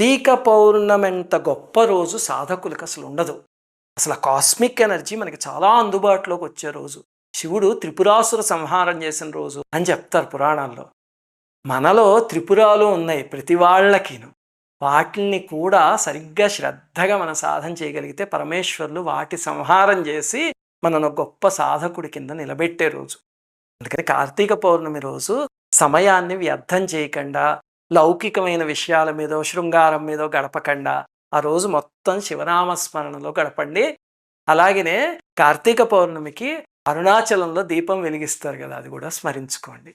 కార్తీక పౌర్ణమి ఎంత గొప్ప రోజు సాధకులకు అసలు ఉండదు. అసలు కాస్మిక్ ఎనర్జీ మనకి చాలా అందుబాటులోకి వచ్చే రోజు. శివుడు త్రిపురాసుర సంహారం చేసిన రోజు అని చెప్తారు పురాణాల్లో. మనలో త్రిపురాలు ఉన్నాయి ప్రతి వాళ్ళకిను. వాటిని కూడా సరిగ్గా శ్రద్ధగా మనం సాధన చేయగలిగితే పరమేశ్వర్లు వాటి సంహారం చేసి మనను గొప్ప సాధకుడి కింద నిలబెట్టే రోజు. అందుకని కార్తీక పౌర్ణమి రోజు సమయాన్ని వ్యర్థం చేయకుండా లౌకికమైన విషయాల మీదో శృంగారం మీదో గడపకుండా ఆ రోజు మొత్తం శివనామస్మరణలో గడపండి. అలాగనే కార్తీక పౌర్ణమికి అరుణాచలంలో దీపం వెలిగిస్తారు కదా అది కూడా స్మరించుకోండి.